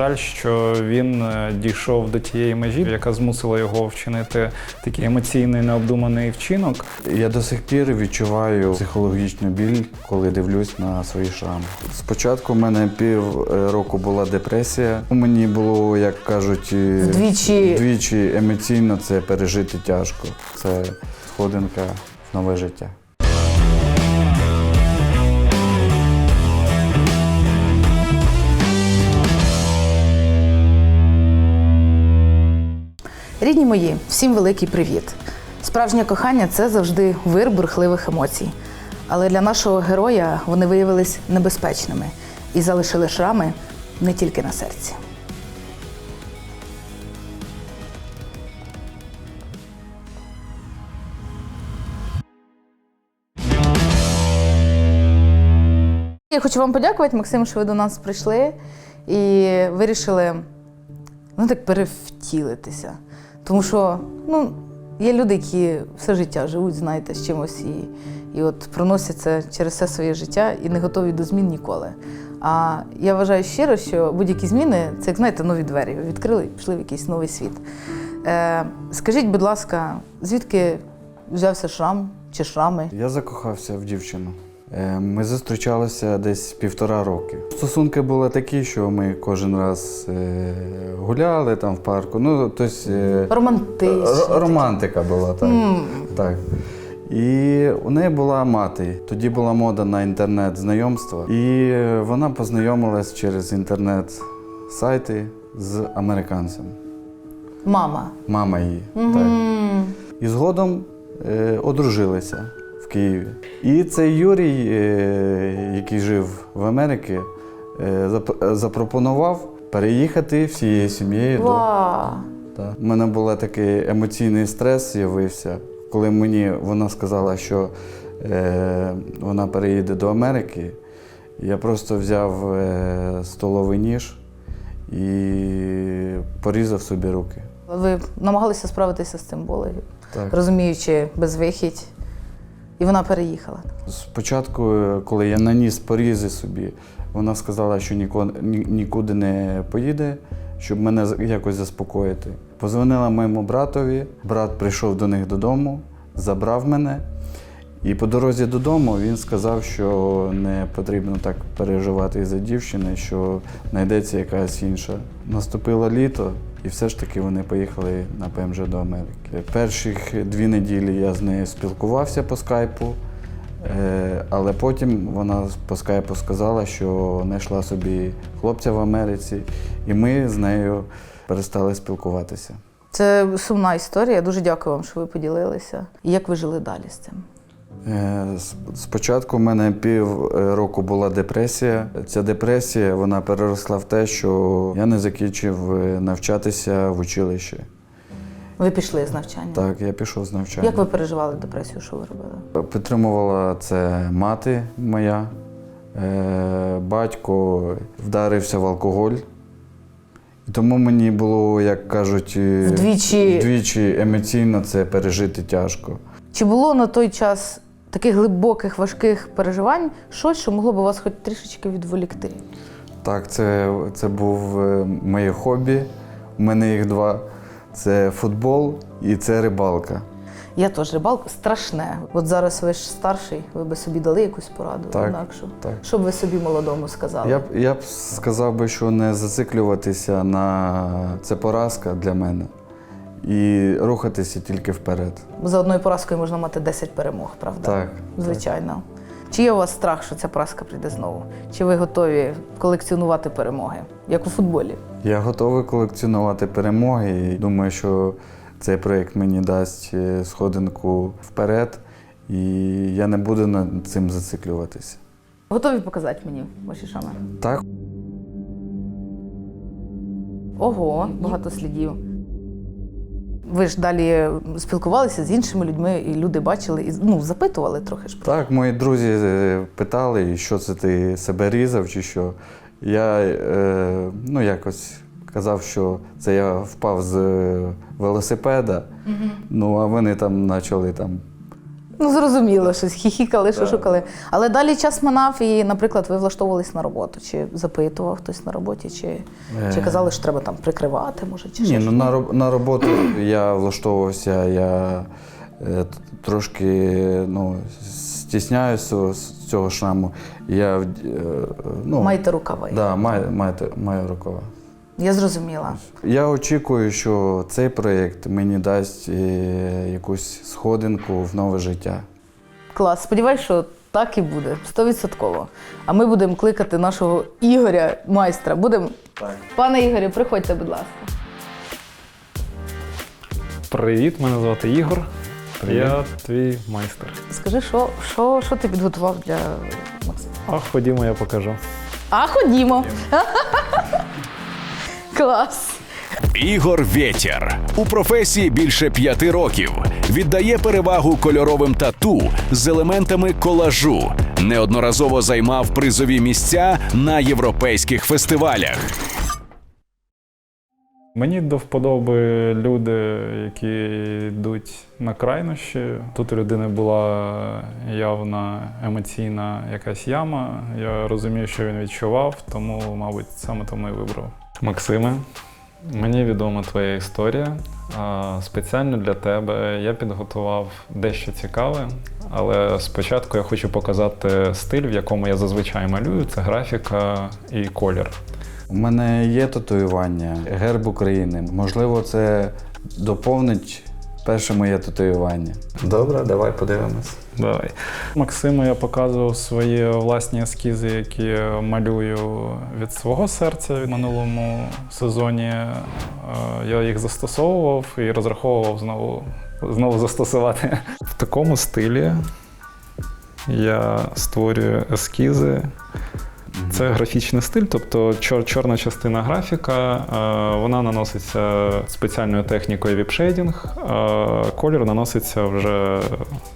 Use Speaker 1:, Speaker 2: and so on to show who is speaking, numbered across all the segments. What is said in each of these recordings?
Speaker 1: жаль, що він е, дійшов до тієї межі, яка змусила його вчинити такий емоційний необдуманий вчинок.
Speaker 2: Я до сих пір відчуваю психологічну біль, коли дивлюсь на свої шрами. Спочатку в мене пів е, року була депресія. У Мені було, як кажуть, е,
Speaker 3: Вдвічі.
Speaker 2: вдвічі емоційно це пережити тяжко. Це сходинка в нове життя.
Speaker 3: Рідні мої, всім великий привіт. Справжнє кохання це завжди вир бурхливих емоцій. Але для нашого героя вони виявились небезпечними і залишили шрами не тільки на серці. Я хочу вам подякувати, Максим, що ви до нас прийшли і вирішили ну, так перевтілитися. Тому що ну, є люди, які все життя живуть, знаєте, з чимось і, і от проносяться через все своє життя і не готові до змін ніколи. А я вважаю щиро, що будь-які зміни це як знаєте, нові двері. Ви відкрили і пішли в якийсь новий світ. Е, скажіть, будь ласка, звідки взявся шрам чи шрами?
Speaker 2: Я закохався в дівчину. Е, Ми зустрічалися десь півтора роки. Стосунки були такі, що ми кожен раз е, гуляли там в парку. Ну, тобто, е,
Speaker 3: Романтичні.
Speaker 2: р- романтика була так. так. І у неї була мати. Тоді була мода на інтернет-знайомства. І е, вона познайомилась через інтернет-сайти з американцем.
Speaker 3: Мама.
Speaker 2: Мама її. Так. І згодом е, одружилися в Києві. І цей Юрій, е, який жив в Америці, е, запропонував переїхати всією сім'єю до.
Speaker 3: Ва.
Speaker 2: У мене був такий емоційний стрес з'явився, коли мені вона сказала, що е, вона переїде до Америки. Я просто взяв е, столовий ніж і порізав собі руки.
Speaker 3: Ви намагалися справитися з цим болею,
Speaker 2: Так.
Speaker 3: розуміючи безвихідь, і вона переїхала.
Speaker 2: Спочатку, е, коли я наніс порізи собі, вона сказала, що нікуди не поїде, щоб мене якось заспокоїти. Позвонила моєму братові, брат прийшов до них додому, забрав мене. І по дорозі додому він сказав, що не потрібно так переживати за дівчини, що знайдеться якась інша. Наступило літо, і все ж таки вони поїхали на ПМЖ до Америки. Перших дві неділі я з нею спілкувався по скайпу, е, але потім вона по скайпу сказала, що знайшла собі хлопця в Америці, і ми з нею перестали спілкуватися.
Speaker 3: Це сумна історія. Дуже дякую вам, що ви поділилися. І як ви жили далі з цим?
Speaker 2: Е, Спочатку в мене пів е, року була депресія. Ця депресія вона переросла в те, що я не закінчив е, навчатися в училищі.
Speaker 3: Ви пішли з навчання.
Speaker 2: Так, я пішов з навчання.
Speaker 3: Як ви переживали депресію? Що ви робили?
Speaker 2: Підтримувала це мати моя. Батько вдарився в алкоголь. Тому мені було, як кажуть,
Speaker 3: Вдвічі.
Speaker 2: вдвічі емоційно це пережити тяжко.
Speaker 3: Чи було на той час таких глибоких, важких переживань щось, що могло б вас хоч трішечки відволікти?
Speaker 2: Так, це, це був е, моє хобі. У мене їх два: це футбол і це рибалка.
Speaker 3: Я теж рибалка страшне. От зараз ви ж старший, ви би собі дали якусь пораду
Speaker 2: Так,
Speaker 3: інакшу.
Speaker 2: так.
Speaker 3: Що б ви собі молодому сказали?
Speaker 2: Я б, я б сказав би, що не зациклюватися на це поразка для мене і рухатися тільки вперед.
Speaker 3: За одною поразкою можна мати 10 перемог, правда?
Speaker 2: Так,
Speaker 3: Звичайно. Чи є у вас страх, що ця поразка прийде знову? Чи ви готові колекціонувати перемоги, як у футболі?
Speaker 2: Я готовий колекціонувати перемоги і думаю, що цей проєкт мені дасть е, сходинку вперед, і я не буду над цим зациклюватися.
Speaker 3: Готові показати мені ваші шами?
Speaker 2: Так,
Speaker 3: Ого, багато слідів. Ви ж далі спілкувалися з іншими людьми, і люди бачили і ну, запитували трохи ж про
Speaker 2: Так, мої друзі е, питали, що це ти себе різав чи що. Я е, ну, якось казав, що це я впав з е, велосипеда. Ну, а вони там почали там
Speaker 3: Ну, зрозуміло, щось хіхікали, що шукали. Але далі час минав, і, наприклад, ви влаштовувались на роботу, чи запитував хтось на роботі, чи, чи
Speaker 2: Е.
Speaker 3: казали, що треба там прикривати, може, чи
Speaker 2: Ні, ну на, на роботу я влаштовувався, я е, трошки ну, стісняюся з цього шраму. Я е, ну,
Speaker 3: Маєте рукави.
Speaker 2: да, маю, маю, маю рукава.
Speaker 3: Я зрозуміла.
Speaker 2: Я очікую, що цей проєкт мені дасть е, якусь сходинку в нове життя.
Speaker 3: Клас. Сподіваюсь, що так і буде, стовідсотково. А ми будемо кликати нашого Ігоря, майстра. Будемо. Пане Ігорі, приходьте, будь ласка.
Speaker 1: Привіт, мене звати Ігор.
Speaker 2: Привіт.
Speaker 1: Я твій майстер.
Speaker 3: Скажи, що, що, що ти підготував для Максима?
Speaker 1: А ходімо, я покажу.
Speaker 3: А ходімо. Клас.
Speaker 4: Ігор Вєтєр у професії більше п'яти років віддає перевагу кольоровим тату з елементами колажу. Неодноразово займав призові місця на європейських фестивалях.
Speaker 1: Мені до вподоби люди, які йдуть на крайнощі. Тут у людини була явна емоційна якась яма. Я розумію, що він відчував, тому, мабуть, саме тому і вибрав. Максиме, мені відома твоя історія. Спеціально для тебе я підготував дещо цікаве, але спочатку я хочу показати стиль, в якому я зазвичай малюю. Це графіка і колір.
Speaker 2: У мене є татуювання, герб України. Можливо, це доповнить перше моє татуювання. Добре, давай подивимось.
Speaker 1: Давай. Максиму я показував свої власні ескізи, які малюю від свого серця в минулому сезоні. Е, Я їх застосовував і розраховував знову, знову застосувати. В такому стилі я створюю ескізи. Це графічний стиль, тобто чор- чорна частина графіка, е, вона наноситься спеціальною технікою віпшейдінг, а колір наноситься вже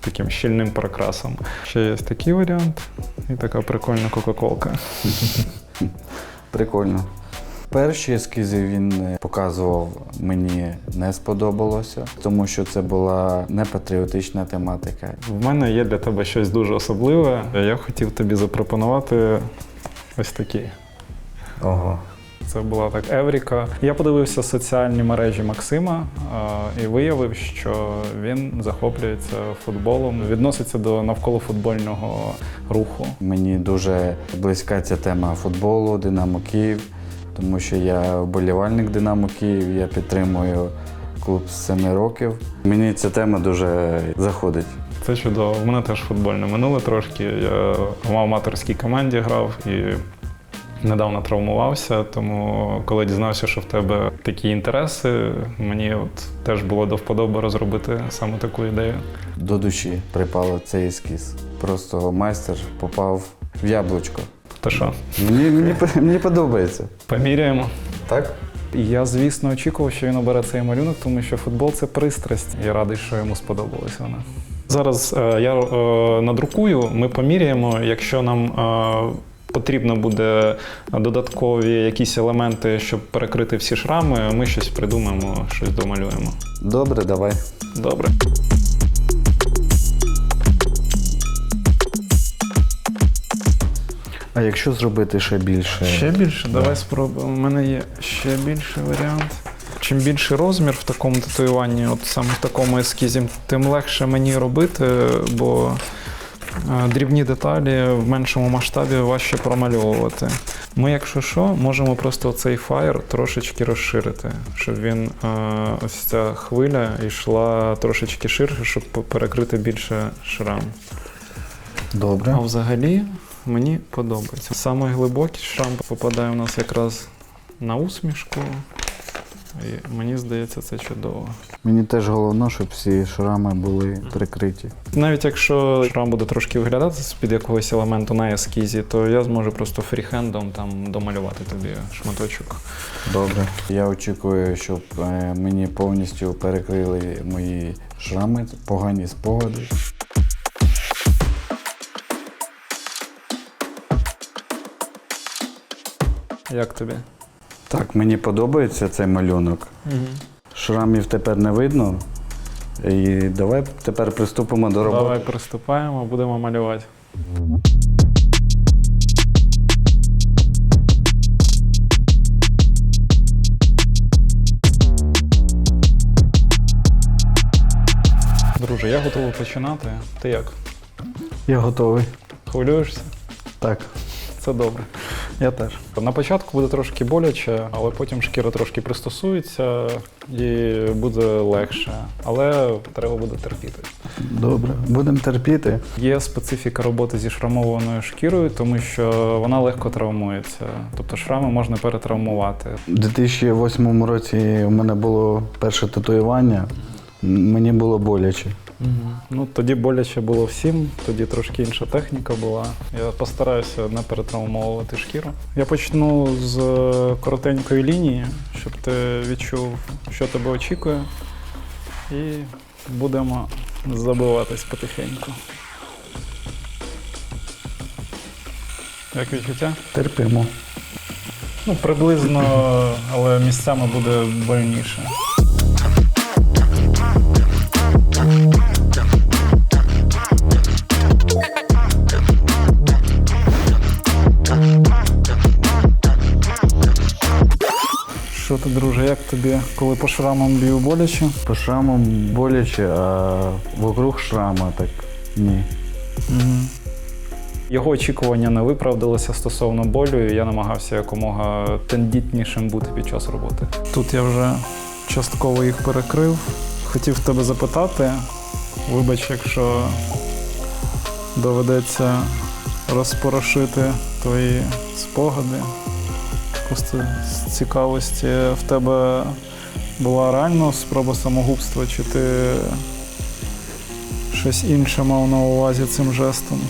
Speaker 1: таким щільним прокрасом. Ще є такий варіант, і така прикольна кока-колка.
Speaker 2: Прикольно. Перші ескізи він е, показував, мені не сподобалося, тому що це була не патріотична тематика.
Speaker 1: В мене є для тебе щось дуже особливе. Я хотів тобі запропонувати ось такий.
Speaker 2: Ого.
Speaker 1: Це була так Евріка. Я подивився соціальні мережі Максима а, і виявив, що він захоплюється футболом, відноситься до навколофутбольного руху.
Speaker 2: Мені дуже близька ця тема футболу, Динамо Київ, тому що я вболівальник Динамо Київ, я підтримую клуб з 7 років. Мені ця тема дуже заходить.
Speaker 1: Це чудово. У мене теж футбольне минуле трошки. Я в аматорській команді грав і недавно травмувався. Тому коли дізнався, що в тебе такі інтереси, мені от теж було до вподоби розробити саме таку ідею.
Speaker 2: До душі припало цей ескіз. Просто майстер попав в яблучко.
Speaker 1: То що,
Speaker 2: Мені, мені, мені подобається.
Speaker 1: поміряємо?
Speaker 2: Так?
Speaker 1: Я, звісно, очікував, що він обере цей малюнок, тому що футбол це пристрасть. Я радий, що йому сподобалася вона. Зараз е, я е, надрукую, ми поміряємо. Якщо нам е, потрібно буде додаткові якісь елементи, щоб перекрити всі шрами, ми щось придумаємо, щось домалюємо.
Speaker 2: Добре, давай.
Speaker 1: Добре.
Speaker 2: А якщо зробити ще більше?
Speaker 1: Ще більше? Давай спробуємо. У мене є ще більший варіант. Чим більший розмір в такому татуюванні, от саме в такому ескізі, тим легше мені робити, бо е, дрібні деталі в меншому масштабі важче промальовувати. Ми, якщо що, можемо просто цей фаєр трошечки розширити, щоб він е, ось ця хвиля йшла трошечки ширше, щоб перекрити більше шрам.
Speaker 2: Добре.
Speaker 1: А взагалі мені подобається. Самий глибокий шрам попадає у нас якраз на усмішку. І мені здається, це чудово.
Speaker 2: Мені теж головне, щоб всі шрами були прикриті.
Speaker 1: Навіть якщо шрам буде трошки виглядати з-під якогось елементу на ескізі, то я зможу просто фріхендом там домалювати тобі шматочок.
Speaker 2: Добре. Я очікую, щоб е, мені повністю перекрили мої шрами, погані спогади.
Speaker 1: Як тобі?
Speaker 2: Так, мені подобається цей малюнок.
Speaker 1: Угу.
Speaker 2: Шрамів тепер не видно. І давай тепер приступимо до роботи.
Speaker 1: Давай приступаємо, будемо малювати. Друже, я готовий починати. Ти як?
Speaker 2: Я готовий.
Speaker 1: Хвилюєшся?
Speaker 2: Так.
Speaker 1: Це добре.
Speaker 2: Я теж.
Speaker 1: На початку буде трошки боляче, але потім шкіра трошки пристосується і буде легше. Але треба буде терпіти.
Speaker 2: Добре. Будемо терпіти.
Speaker 1: Є специфіка роботи зі шрамованою шкірою, тому що вона легко травмується. Тобто шрами можна перетравмувати.
Speaker 2: У 2008 році у мене було перше татуювання. Мені було боляче.
Speaker 1: Ну тоді боляче було всім, тоді трошки інша техніка була. Я постараюся не перетравмовувати шкіру. Я почну з е, коротенької лінії, щоб ти відчув, що тебе очікує, і будемо забиватись потихеньку. Як відчуття?
Speaker 2: Терпимо.
Speaker 1: Ну, приблизно, але місцями буде больніше. Ти, друже, як тобі, коли по шрамам б'ю боляче?
Speaker 2: По шрамам боляче, а вокруг шрама так ні.
Speaker 1: Його очікування не виправдалося стосовно болю, і я намагався якомога тендітнішим бути під час роботи. Тут я вже частково їх перекрив. Хотів тебе запитати, вибач, якщо доведеться розпорошити твої спогади. Просто з цікавості в тебе була реально спроба самогубства, чи ти щось інше мав на увазі цим жестом?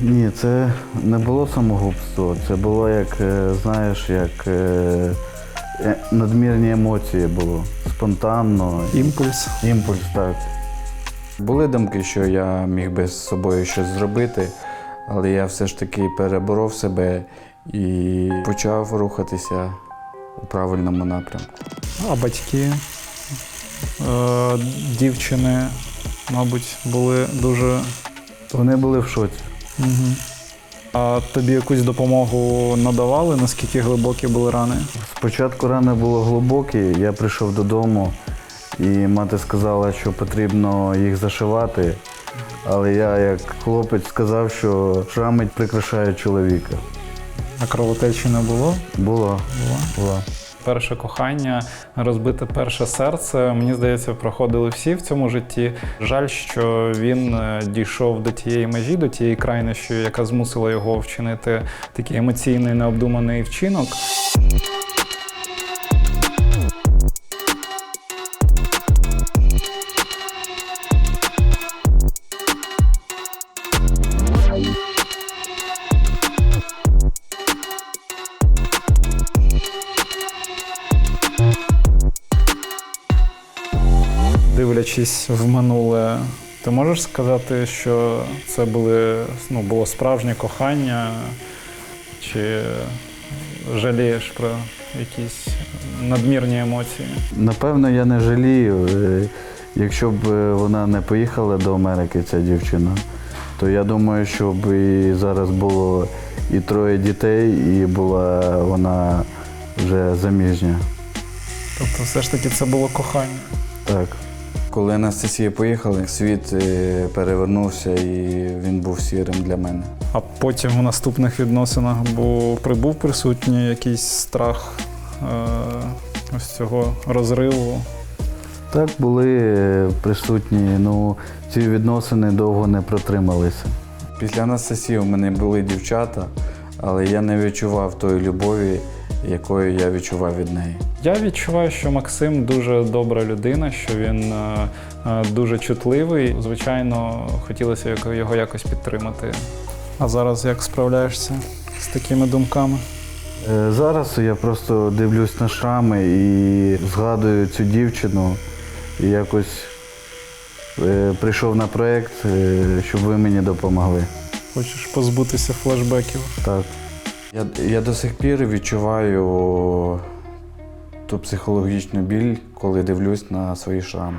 Speaker 2: Ні, це не було самогубство. Це було як, е, знаєш, як е, е, надмірні емоції було. Спонтанно.
Speaker 1: Імпульс.
Speaker 2: Імпульс, так. Були думки, що я міг би з собою щось зробити, але я все ж таки переборов себе і почав рухатися у правильному напрямку.
Speaker 1: А батьки е, дівчини, мабуть, були дуже.
Speaker 2: Вони були в шоці.
Speaker 1: Угу. А тобі якусь допомогу надавали, наскільки глибокі були рани?
Speaker 2: Спочатку рани було глибокі, я прийшов додому, і мати сказала, що потрібно їх зашивати. Але я, як хлопець, сказав, що шрами прикрашають чоловіка.
Speaker 1: А кровотечі не було?
Speaker 2: Було,
Speaker 1: Було.
Speaker 2: було.
Speaker 1: Перше кохання, розбите перше серце. Мені здається, проходили всі в цьому житті. Жаль, що він е, дійшов до тієї межі, до тієї крайнощі, яка змусила його вчинити такий емоційний необдуманий вчинок. Дивлячись в минуле, ти можеш сказати, що це були, ну, було справжнє кохання, чи жалієш про якісь надмірні емоції?
Speaker 2: Напевно, я не жалію. Е, Якщо б е, вона не поїхала до Америки, ця дівчина, то я думаю, що б і зараз було і троє дітей, і була вона вже заміжня.
Speaker 1: Тобто, все ж таки це було кохання.
Speaker 2: Так. Коли Анастасія поїхали, світ е, перевернувся і він був сірим для мене.
Speaker 1: А потім в наступних відносинах був прибув присутній якийсь страх е, ось цього розриву.
Speaker 2: Так були е, присутні, ну ці відносини довго не протрималися. Після Анастасії у мене були дівчата, але я не відчував тої любові, якої я відчував від неї.
Speaker 1: Я відчуваю, що Максим дуже добра людина, що він е, е, дуже чутливий. Звичайно, хотілося його якось підтримати. А зараз як справляєшся з такими думками?
Speaker 2: Е, Зараз я просто дивлюсь на шрами і згадую цю дівчину. І якось прийшов на проєкт, щоб ви мені допомогли.
Speaker 1: Хочеш позбутися флешбеків?
Speaker 2: Так. Я, я до сих пір відчуваю ту психологічну біль, коли дивлюсь на свої шрами.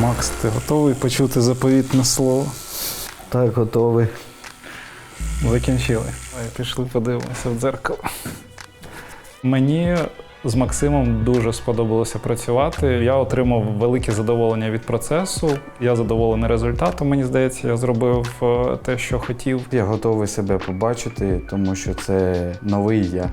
Speaker 1: Макс, ти готовий почути заповітне слово?
Speaker 2: Так, готовий.
Speaker 1: Закінчили. Пішли подивимося в дзеркало. Мені з Максимом дуже сподобалося працювати. Я отримав велике задоволення від процесу. Я задоволений результатом. Мені здається, я зробив е, те, що хотів.
Speaker 2: Я готовий себе побачити, тому що це новий я.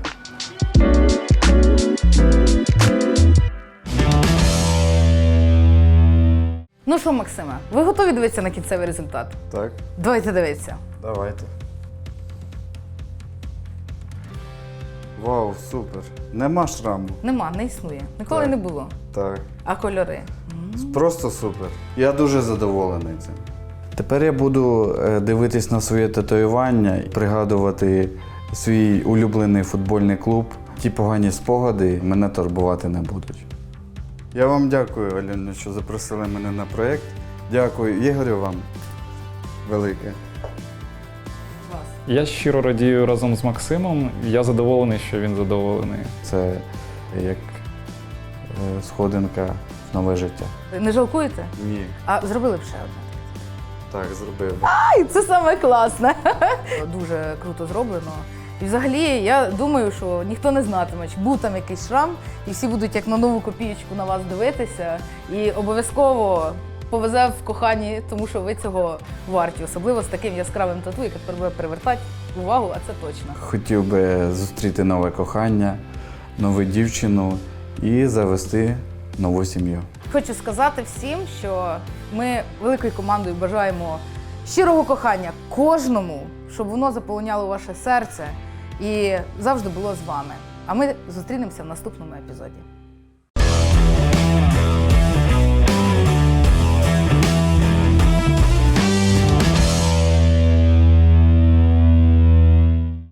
Speaker 3: Ну що, Максиме, ви готові дивитися на кінцевий результат?
Speaker 2: Так,
Speaker 3: Давайте дивитися.
Speaker 2: давайте. Вау, супер. Нема шраму.
Speaker 3: Нема, не існує. Ніколи
Speaker 2: Так.
Speaker 3: не було.
Speaker 2: Так.
Speaker 3: А кольори?
Speaker 2: Просто супер. Я дуже задоволений цим. Тепер я буду е, дивитись на своє татуювання і пригадувати свій улюблений футбольний клуб. Ті погані спогади мене турбувати не будуть. Я вам дякую, Альоно, що запросили мене на проєкт. Дякую Ігорю вам велике.
Speaker 1: Я щиро радію разом з Максимом. Я задоволений, що він задоволений.
Speaker 2: Це як е, сходинка в нове життя.
Speaker 3: Не жалкуєте?
Speaker 2: Ні,
Speaker 3: А зробили б ще одне.
Speaker 2: так зробив.
Speaker 3: І це саме класне. Дуже круто зроблено. І взагалі я думаю, що ніхто не знатиме, чи був там якийсь шрам, і всі будуть як на нову копієчку на вас дивитися. І обов'язково повезе в коханні, тому що ви цього варті, особливо з таким яскравим тату, яке тепер буде привертати увагу, а це точно.
Speaker 2: Хотів би зустріти нове кохання, нову дівчину і завести нову сім'ю.
Speaker 3: Хочу сказати всім, що ми великою командою бажаємо щирого кохання кожному, щоб воно заполоняло ваше серце і завжди було з вами. А ми зустрінемося в наступному епізоді.